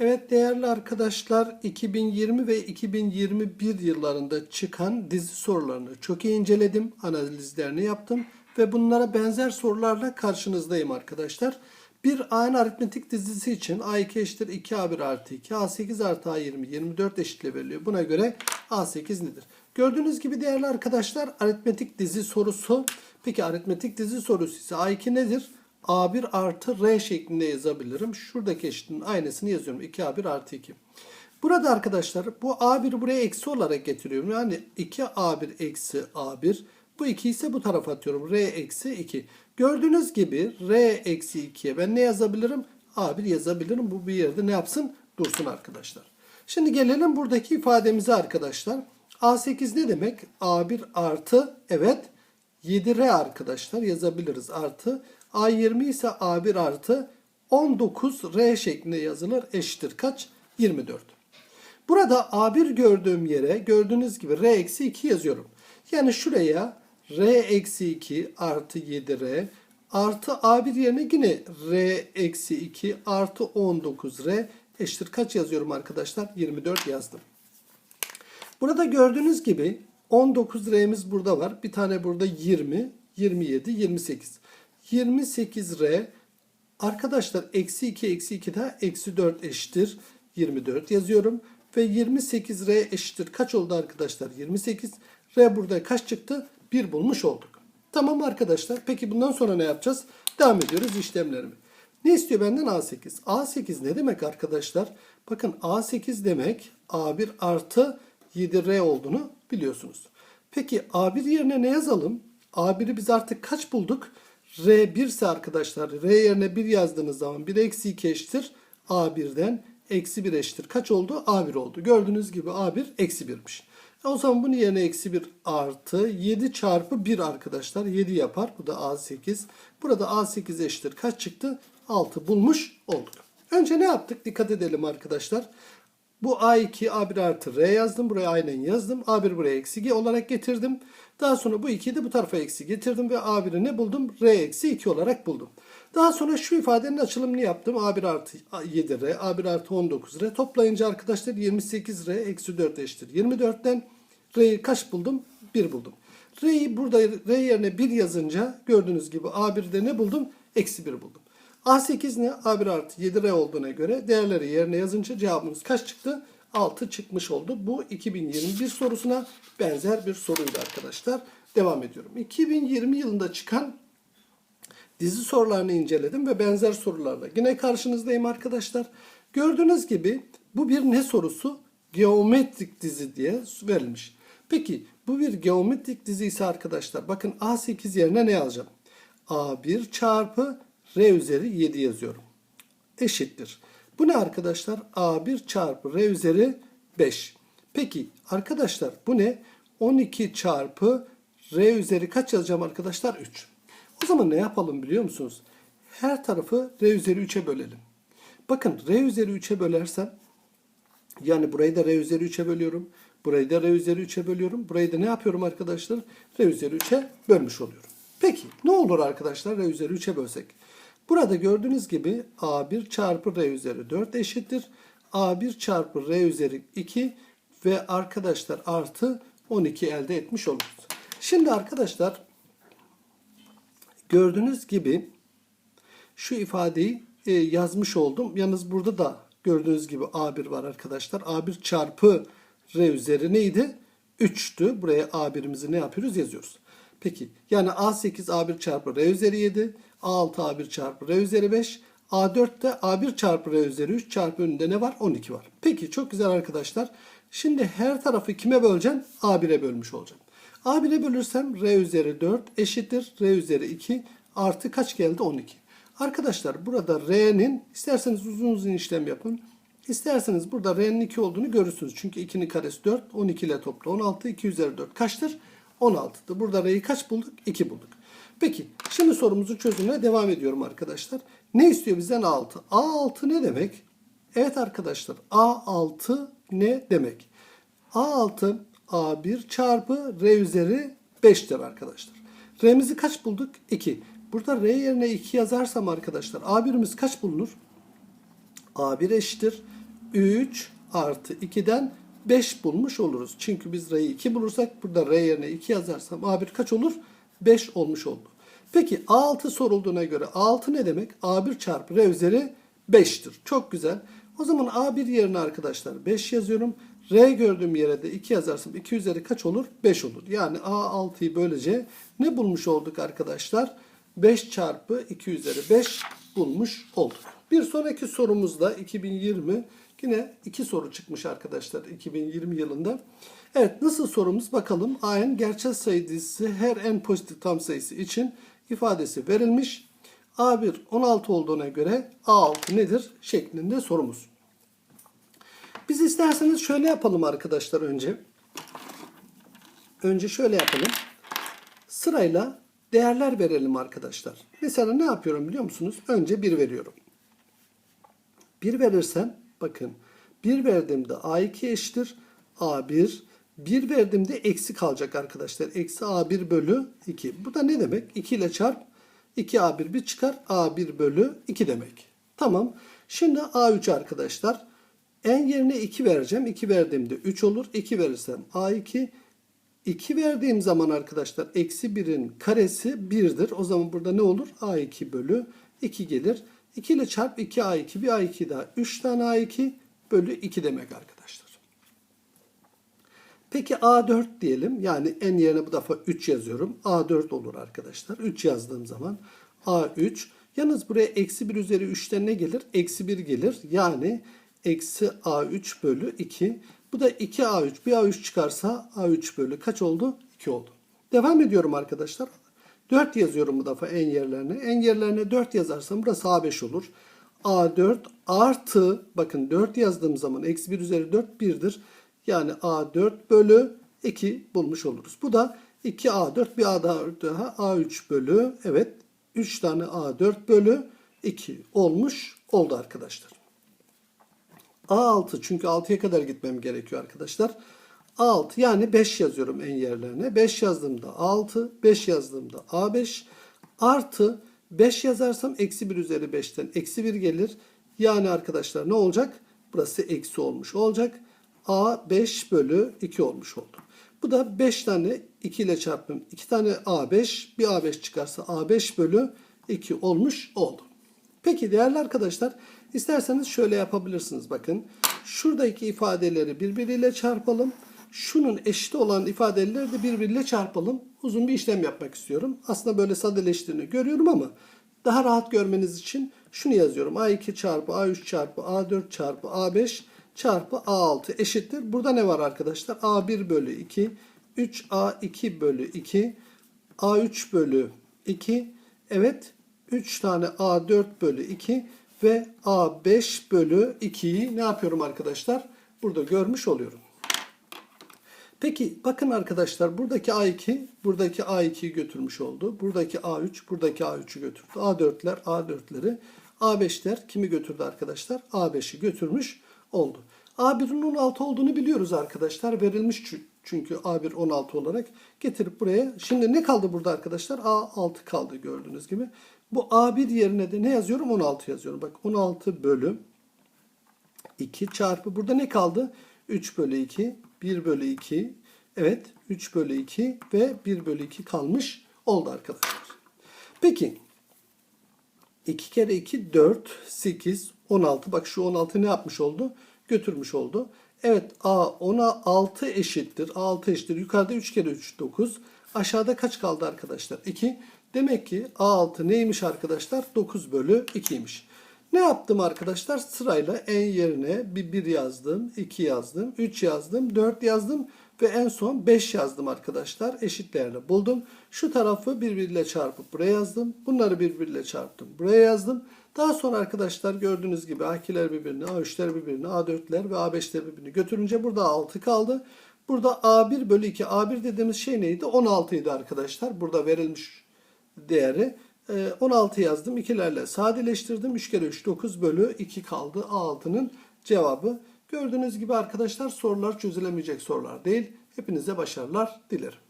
Evet değerli arkadaşlar 2020 ve 2021 yıllarında çıkan dizi sorularını çok iyi inceledim, analizlerini yaptım ve bunlara benzer sorularla karşınızdayım arkadaşlar. Bir aynı aritmetik dizisi için A2 eşittir 2A1 artı 2, A8 artı A20, 24 eşitle veriliyor. Buna göre A8 nedir? Gördüğünüz gibi değerli arkadaşlar aritmetik dizi sorusu. Peki aritmetik dizi sorusu ise A2 nedir? A1 artı R şeklinde yazabilirim. Şuradaki eşitliğin aynısını yazıyorum. 2A1 artı 2. Burada arkadaşlar bu A1'i buraya eksi olarak getiriyorum. Yani 2A1 eksi A1. Bu 2 ise bu tarafa atıyorum. R eksi 2. Gördüğünüz gibi R eksi 2'ye ben ne yazabilirim? A1 yazabilirim. Bu bir yerde ne yapsın? Dursun arkadaşlar. Şimdi gelelim buradaki ifademize arkadaşlar. A8 ne demek? A1 artı evet 7R arkadaşlar yazabiliriz artı. A20 ise A1 artı 19R şeklinde yazılır. Eşittir kaç? 24. Burada A1 gördüğüm yere gördüğünüz gibi R eksi 2 yazıyorum. Yani şuraya R eksi 2 artı 7R artı A1 yerine yine R eksi 2 artı 19R eşittir kaç yazıyorum arkadaşlar? 24 yazdım. Burada gördüğünüz gibi 19 R'miz burada var. Bir tane burada 20, 27, 28. 28 R arkadaşlar eksi 2 eksi 2 daha eksi 4 eşittir 24 yazıyorum. Ve 28 R eşittir kaç oldu arkadaşlar? 28. R burada kaç çıktı? 1 bulmuş olduk. Tamam arkadaşlar. Peki bundan sonra ne yapacağız? Devam ediyoruz işlemlerimi. Ne istiyor benden A8? A8 ne demek arkadaşlar? Bakın A8 demek A1 artı 7R olduğunu biliyorsunuz. Peki A1 yerine ne yazalım? A1'i biz artık kaç bulduk? R1 ise arkadaşlar R yerine 1 yazdığınız zaman 1 eksi 2 eşittir. A1'den eksi 1 eşittir. Kaç oldu? A1 oldu. Gördüğünüz gibi A1 eksi 1'miş. E o zaman bunun yerine eksi 1 artı 7 çarpı 1 arkadaşlar. 7 yapar. Bu da A8. Burada A8 eşittir. Kaç çıktı? 6 bulmuş olduk. Önce ne yaptık? Dikkat edelim arkadaşlar. Bu A2, A1 artı R yazdım. Buraya aynen yazdım. A1 buraya eksi G olarak getirdim. Daha sonra bu 2'yi de bu tarafa eksi getirdim ve A1'i ne buldum? R eksi 2 olarak buldum. Daha sonra şu ifadenin açılımını yaptım. A1 artı 7R, A1 artı 19R. Toplayınca arkadaşlar 28R eksi 4 eşittir. 24'ten R'yi kaç buldum? 1 buldum. R'yi burada R yerine 1 yazınca gördüğünüz gibi A1'de ne buldum? Eksi 1 buldum. A8 ne? A1 artı 7R olduğuna göre değerleri yerine yazınca cevabımız kaç çıktı? 6 çıkmış oldu. Bu 2021 sorusuna benzer bir soruydu arkadaşlar. Devam ediyorum. 2020 yılında çıkan dizi sorularını inceledim ve benzer sorularla yine karşınızdayım arkadaşlar. Gördüğünüz gibi bu bir ne sorusu? Geometrik dizi diye verilmiş. Peki bu bir geometrik dizi ise arkadaşlar bakın A8 yerine ne yazacağım? A1 çarpı R üzeri 7 yazıyorum. Eşittir. Bu ne arkadaşlar? A1 çarpı R üzeri 5. Peki arkadaşlar bu ne? 12 çarpı R üzeri kaç yazacağım arkadaşlar? 3. O zaman ne yapalım biliyor musunuz? Her tarafı R üzeri 3'e bölelim. Bakın R üzeri 3'e bölersem yani burayı da R üzeri 3'e bölüyorum. Burayı da R üzeri 3'e bölüyorum. Burayı da ne yapıyorum arkadaşlar? R üzeri 3'e bölmüş oluyorum. Peki ne olur arkadaşlar R üzeri 3'e bölsek? Burada gördüğünüz gibi A1 çarpı R üzeri 4 eşittir. A1 çarpı R üzeri 2 ve arkadaşlar artı 12 elde etmiş oluruz. Şimdi arkadaşlar gördüğünüz gibi şu ifadeyi e, yazmış oldum. Yalnız burada da gördüğünüz gibi A1 var arkadaşlar. A1 çarpı R üzeri neydi? 3'tü. Buraya A1'imizi ne yapıyoruz? Yazıyoruz. Peki yani A8 A1 çarpı R üzeri 7. A6 A1 çarpı R üzeri 5. A4 de A1 çarpı R üzeri 3 çarpı önünde ne var? 12 var. Peki çok güzel arkadaşlar. Şimdi her tarafı kime böleceğim? A1'e bölmüş olacağım. A1'e bölürsem R üzeri 4 eşittir. R üzeri 2 artı kaç geldi? 12. Arkadaşlar burada R'nin isterseniz uzun uzun işlem yapın. İsterseniz burada R'nin 2 olduğunu görürsünüz. Çünkü 2'nin karesi 4. 12 ile topla 16. 2 üzeri 4 kaçtır? 16'dır. Burada R'yi kaç bulduk? 2 bulduk. Peki şimdi sorumuzun çözümüne devam ediyorum arkadaşlar. Ne istiyor bizden A6? A6 ne demek? Evet arkadaşlar A6 ne demek? A6 A1 çarpı R üzeri 5'tir arkadaşlar. R'mizi kaç bulduk? 2. Burada R yerine 2 yazarsam arkadaşlar A1'imiz kaç bulunur? A1 eşittir. 3 artı 2'den 5 bulmuş oluruz. Çünkü biz R'yi 2 bulursak burada R yerine 2 yazarsam A1 kaç olur? 5 olmuş oldu. Peki A6 sorulduğuna göre A6 ne demek? A1 çarpı R üzeri 5'tir. Çok güzel. O zaman A1 yerine arkadaşlar 5 yazıyorum. R gördüğüm yere de 2 yazarsam 2 üzeri kaç olur? 5 olur. Yani A6'yı böylece ne bulmuş olduk arkadaşlar? 5 çarpı 2 üzeri 5 bulmuş olduk. Bir sonraki sorumuzda 2020 yine iki soru çıkmış arkadaşlar 2020 yılında. Evet nasıl sorumuz bakalım. A'nın gerçel sayı dizisi her en pozitif tam sayısı için ifadesi verilmiş. A1 16 olduğuna göre A6 nedir şeklinde sorumuz. Biz isterseniz şöyle yapalım arkadaşlar önce. Önce şöyle yapalım. Sırayla değerler verelim arkadaşlar. Mesela ne yapıyorum biliyor musunuz? Önce 1 veriyorum. 1 verirsem bakın 1 verdiğimde A2 eşittir A1. 1 verdiğimde eksi kalacak arkadaşlar. Eksi A1 bölü 2. Bu da ne demek? 2 ile çarp 2A1 bir çıkar. A1 bölü 2 demek. Tamam. Şimdi A3 arkadaşlar. En yerine 2 vereceğim. 2 verdiğimde 3 olur. 2 verirsem A2. 2 verdiğim zaman arkadaşlar eksi 1'in karesi 1'dir. O zaman burada ne olur? A2 bölü 2 gelir. 2 ile çarp 2A2 bir A2 daha. 3 tane A2 bölü 2 demek arkadaşlar. Peki A4 diyelim. Yani en yerine bu defa 3 yazıyorum. A4 olur arkadaşlar. 3 yazdığım zaman A3. Yalnız buraya eksi 1 üzeri 3'ten ne gelir? Eksi 1 gelir. Yani eksi A3 bölü 2. Bu da 2A3. Bir A3 çıkarsa A3 bölü kaç oldu? 2 oldu. Devam ediyorum arkadaşlar. 4 yazıyorum bu defa en yerlerine. En yerlerine 4 yazarsam burası A5 olur. A4 artı bakın 4 yazdığım zaman eksi 1 üzeri 4 1'dir. Yani A4 bölü 2 bulmuş oluruz. Bu da 2A4 bir A daha A3 bölü evet 3 tane A4 bölü 2 olmuş oldu arkadaşlar. A6 çünkü 6'ya kadar gitmem gerekiyor arkadaşlar. A6 yani 5 yazıyorum en yerlerine. 5 yazdığımda 6, 5 yazdığımda A5 artı 5 yazarsam eksi 1 üzeri 5'ten eksi 1 gelir. Yani arkadaşlar ne olacak? Burası eksi olmuş olacak. A5 bölü 2 olmuş oldu. Bu da 5 tane 2 ile çarpım. 2 tane A5 bir A5 çıkarsa A5 bölü 2 olmuş oldu. Peki değerli arkadaşlar isterseniz şöyle yapabilirsiniz. Bakın şuradaki ifadeleri birbiriyle çarpalım. Şunun eşit olan ifadeleri de birbiriyle çarpalım. Uzun bir işlem yapmak istiyorum. Aslında böyle sadeleştiğini görüyorum ama daha rahat görmeniz için şunu yazıyorum. A2 çarpı A3 çarpı A4 çarpı A5 çarpı A6 eşittir. Burada ne var arkadaşlar? A1 bölü 2, 3A2 bölü 2, A3 bölü 2, evet 3 tane A4 bölü 2 ve A5 bölü 2'yi ne yapıyorum arkadaşlar? Burada görmüş oluyorum. Peki bakın arkadaşlar buradaki A2 buradaki A2'yi götürmüş oldu. Buradaki A3 buradaki A3'ü götürdü. A4'ler A4'leri A5'ler kimi götürdü arkadaşlar? A5'i götürmüş oldu. A1'in 16 olduğunu biliyoruz arkadaşlar. Verilmiş çünkü A1 16 olarak getirip buraya. Şimdi ne kaldı burada arkadaşlar? A6 kaldı gördüğünüz gibi. Bu A1 yerine de ne yazıyorum? 16 yazıyorum. Bak 16 bölü 2 çarpı burada ne kaldı? 3 bölü 2, 1 bölü 2. Evet 3 bölü 2 ve 1 bölü 2 kalmış oldu arkadaşlar. Peki 2 kere 2 4, 8, 16. Bak şu 16 ne yapmış oldu? Götürmüş oldu. Evet A 10'a 6 eşittir. A 6 eşittir. Yukarıda 3 kere 3 9. Aşağıda kaç kaldı arkadaşlar? 2. Demek ki A6 neymiş arkadaşlar? 9 bölü 2'ymiş. Ne yaptım arkadaşlar? Sırayla en yerine bir 1 yazdım, 2 yazdım, 3 yazdım, 4 yazdım ve en son 5 yazdım arkadaşlar. Eşitlerini buldum. Şu tarafı birbiriyle çarpıp buraya yazdım. Bunları birbiriyle çarptım. Buraya yazdım. Daha sonra arkadaşlar gördüğünüz gibi A2'ler birbirini, A3'ler birbirini, A4'ler ve A5'ler birbirini götürünce burada 6 kaldı. Burada A1 bölü 2. A1 dediğimiz şey neydi? 16 idi arkadaşlar. Burada verilmiş değeri. 16 yazdım. İkilerle sadeleştirdim. 3 kere 3 9 bölü 2 kaldı. A6'nın cevabı. Gördüğünüz gibi arkadaşlar sorular çözülemeyecek sorular değil. Hepinize başarılar dilerim.